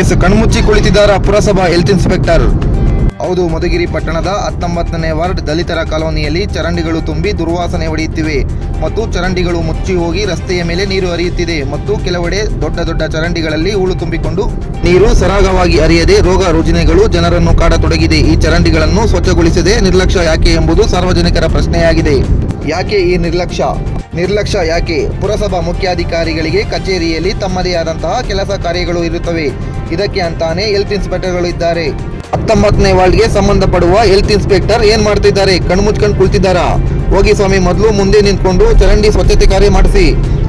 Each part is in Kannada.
ಎಸ್ ಕಣ್ಮುಚ್ಚಿ ಕುಳಿತಿದ್ದಾರ ಪುರಸಭಾ ಹೆಲ್ತ್ ಇನ್ಸ್ಪೆಕ್ಟರ್. ಹೌದು, ಮಧುಗಿರಿ ಪಟ್ಟಣದ ಹತ್ತೊಂಬತ್ತನೇ ವಾರ್ಡ್ ದಲಿತರ ಕಾಲೋನಿಯಲ್ಲಿ ಚರಂಡಿಗಳು ತುಂಬಿ ದುರ್ವಾಸನೆ ಹೊಡೆಯುತ್ತಿವೆ ಮತ್ತು ಚರಂಡಿಗಳು ಮುಚ್ಚಿ ಹೋಗಿ ರಸ್ತೆಯ ಮೇಲೆ ನೀರು ಹರಿಯುತ್ತಿದೆ ಮತ್ತು ಕೆಲವೆಡೆ ದೊಡ್ಡ ದೊಡ್ಡ ಚರಂಡಿಗಳಲ್ಲಿ ಹೂಳು ತುಂಬಿಕೊಂಡು ನೀರು ಸರಾಗವಾಗಿ ಹರಿಯದೆ ರೋಗ ರುಜಿನಗಳು ಜನರನ್ನು ಕಾಡತೊಡಗಿದೆ. ಈ ಚರಂಡಿಗಳನ್ನು ಸ್ವಚ್ಛಗೊಳಿಸದೆ ನಿರ್ಲಕ್ಷ್ಯ ಯಾಕೆ ಎಂಬುದು ಸಾರ್ವಜನಿಕರ ಪ್ರಶ್ನೆಯಾಗಿದೆ. ಯಾಕೆ ಈ ನಿರ್ಲಕ್ಷ್ಯ? ನಿರ್ಲಕ್ಷ್ಯ ಯಾಕೆ? ಪುರಸಭಾ ಮುಖ್ಯಾಧಿಕಾರಿಗಳಿಗೆ ಕಚೇರಿಯಲ್ಲಿ ತಮ್ಮದೇ ಆದಂತಹ ಕೆಲಸ ಕಾರ್ಯಗಳು ಇರುತ್ತವೆ. ಇದಕ್ಕೆ ಅಂತಾನೆ ಹೆಲ್ತ್ ಇನ್ಸ್ಪೆಕ್ಟರ್ಗಳು ಇದ್ದಾರೆ. ಹತ್ತೊಂಬತ್ತನೇ ವಾರ್ಡ್ಗೆ ಸಂಬಂಧಪಡುವ ಹೆಲ್ತ್ ಇನ್ಸ್ಪೆಕ್ಟರ್ ಏನ್ ಮಾಡ್ತಿದ್ದಾರೆ? ಕಣ್ಮುಚ್ಕೊಂಡು ಕುಳಿತಿದ್ದಾರಾ? ಹೋಗಿ ಸ್ವಾಮಿ, ಮೊದಲು ಮುಂದೆ ನಿಂತ್ಕೊಂಡು ಚರಂಡಿ ಸ್ವಚ್ಛತೆ ಕಾರ್ಯ ಮಾಡಿಸಿ.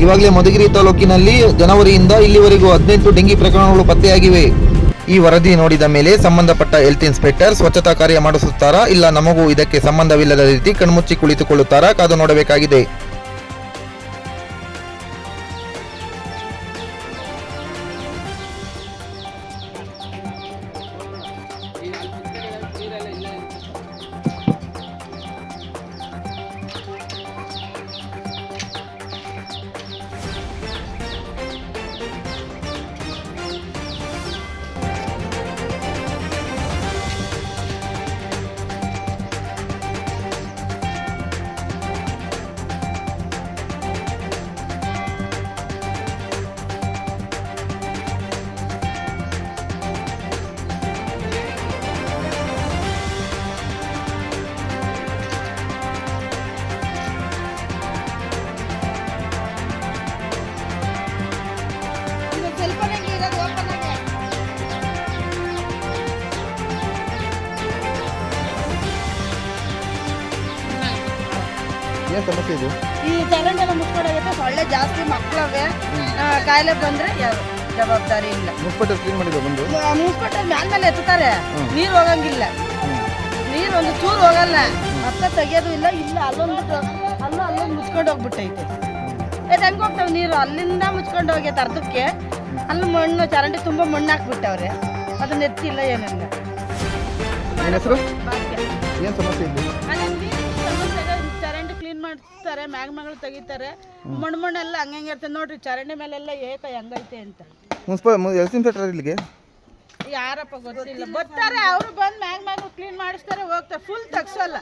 ಇವಾಗಲೇ ಮಧುಗಿರಿ ತಾಲೂಕಿನಲ್ಲಿ ಜನವರಿಯಿಂದ ಇಲ್ಲಿವರೆಗೂ ಹದಿನೆಂಟು ಡೆಂಗಿ ಪ್ರಕರಣಗಳು ಪತ್ತೆಯಾಗಿವೆ. ಈ ವರದಿ ನೋಡಿದ ಮೇಲೆ ಸಂಬಂಧಪಟ್ಟ ಹೆಲ್ತ್ ಇನ್ಸ್ಪೆಕ್ಟರ್ ಸ್ವಚ್ಛತಾ ಕಾರ್ಯ ಮಾಡಿಸುತ್ತಾರಾ? ಇಲ್ಲ, ನಮಗೂ ಇದಕ್ಕೆ ಸಂಬಂಧವಿಲ್ಲದ ರೀತಿ ಕಣ್ಮುಚ್ಚಿ ಕುಳಿತುಕೊಳ್ಳುತ್ತಾರಾ? ಕಾದು ನೋಡಬೇಕಾಗಿದೆ. ಏನ್ ಸಮಸ್ಯೆ ಇದು? ಈ ಚರಂಡಿ ಎಲ್ಲ ಮುಚ್ಕೊಂಡೋಗುತ್ತೆ ಸೊಳ್ಳೆ ಜಾಸ್ತಿ ಮಕ್ಕಳವೆ ಕಾಯಿಲೆ ಬಂದ್ರೆ ಯಾರು ಜವಾಬ್ದಾರಿ ಇಲ್ಲ. ಮುನ್ಸಿಪಾಲಿಟಿ ಕ್ಲೀನ್ ಮಾಡಿದ್ರು ಬಂದು? ಮುನ್ಸಿಪಾಲ್ಟಿ ಮ್ಯಾಲ ಮೇಲೆ ಎತ್ತುತ್ತಾರೆ. ನೀರು ಹೋಗಂಗಿಲ್ಲ. ನೀರು ಒಂದು ಚೂರು ಹೋಗಲ್ಲ. ಮತ್ತೆ ತೆಗಿಯೋದು ಇಲ್ಲ ಇಲ್ಲ ಅಲ್ಲೊಂದು ಅಲ್ಲೂ ಅಲ್ಲೊಂದು ಮುಚ್ಕೊಂಡು ಹೋಗ್ಬಿಟ್ಟೈತೆ. ಅದು ಹೆಂಗೆ ಹೋಗ್ತಾವೆ ನೀರು? ಅಲ್ಲಿಂದ ಮುಚ್ಕೊಂಡು ಹೋಗೈತೆ ಅರ್ಧಕ್ಕೆ ಅಲ್ಲಿ ಮಣ್ಣು ಚರಂಡಿ ತುಂಬ ಮಣ್ಣು ಹಾಕ್ಬಿಟ್ಟವ್ರೆ. ಅದನ್ನ ಎತ್ತಿಲ್ಲ ಏನಿಲ್ಲ. ಹೆಸರು? ಏನ್ ಸಮಸ್ಯೆ ಇದು? ಮಾಡ್ತಾರೆ ಮ್ಯಾಗ್ ಮಗಳು ತೆಗಿತಾರೆ. ಮಣ್ಣು ಮಣ್ಣೆಲ್ಲ ಹಂಗಂಗೆ ಇರ್ತದೆ ನೋಡ್ರಿ ಚರಂಡಿ ಮೇಲೆಲ್ಲ ಏಕ ಹೆಂಗೈತೆ ಅಂತ. ಮುನ್ಸಿಪಲ್ ಇಲ್ಲಿಗೆ? ಯಾರಪ್ಪ ಗೊತ್ತಿಲ್ಲ. ಬರ್ತಾರೆ ಅವರು ಬಂದು ಮ್ಯಾಗ್ ಮ್ಯಾಗ್ ಕ್ಲೀನ್ ಮಾಡಿಸ್ತಾರೆ ಹೋಗ್ತಾರೆ. ಫುಲ್ ತಗ್ಸಲ್ಲ.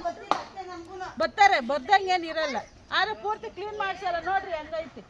ಬರ್ತಾರೆ ಬರ್ದಂಗೆ ಏನು ಇರಲ್ಲ ಆದ್ರೆ ಪೂರ್ತಿ ಕ್ಲೀನ್ ಮಾಡ್ಸಲ್ಲ. ನೋಡ್ರಿ ಹೆಂಗೈತಿ.